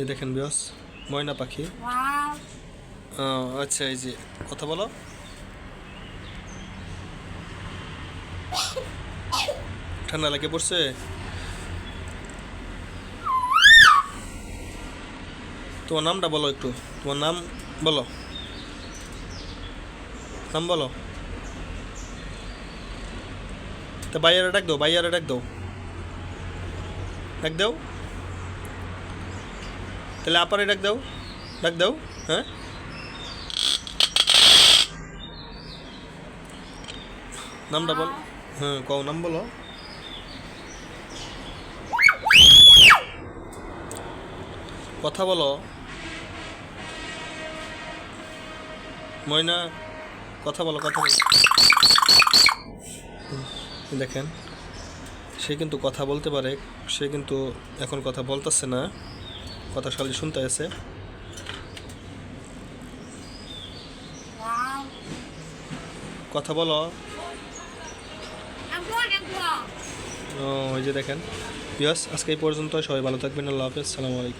এই দেখেন বিয়স ময়না পাখি। আচ্ছা এই যে, কথা বলো। ঠান্ডা লাগে পড়ছে? তোমার নামটা বলো একটু। তোমার নাম বলো। নাম বলো। তা বাইয়ারে ডাক দাও বাইয়ারে ডাক দাও। ডাক দাও। তাহলে আপারে ডাক দাও ডাক দাও হ্যাঁ? নামটা বল। হ্যাঁ কও, নাম বলো। কথা বলো। ময়না, কথা বলো কথা বলো। দেখেন, সে কিন্তু কথা বলতে পারে, সে কিন্তু এখন কথা বলতেছে না। কথা খালি শুনতে আছে। কথা বলো। ওই যে দেখেন। বিয়াস আজকে এই পর্যন্ত সবাই ভালো থাকবেন। আল্লাহ হাফেজ। সালামু আলাইকুম।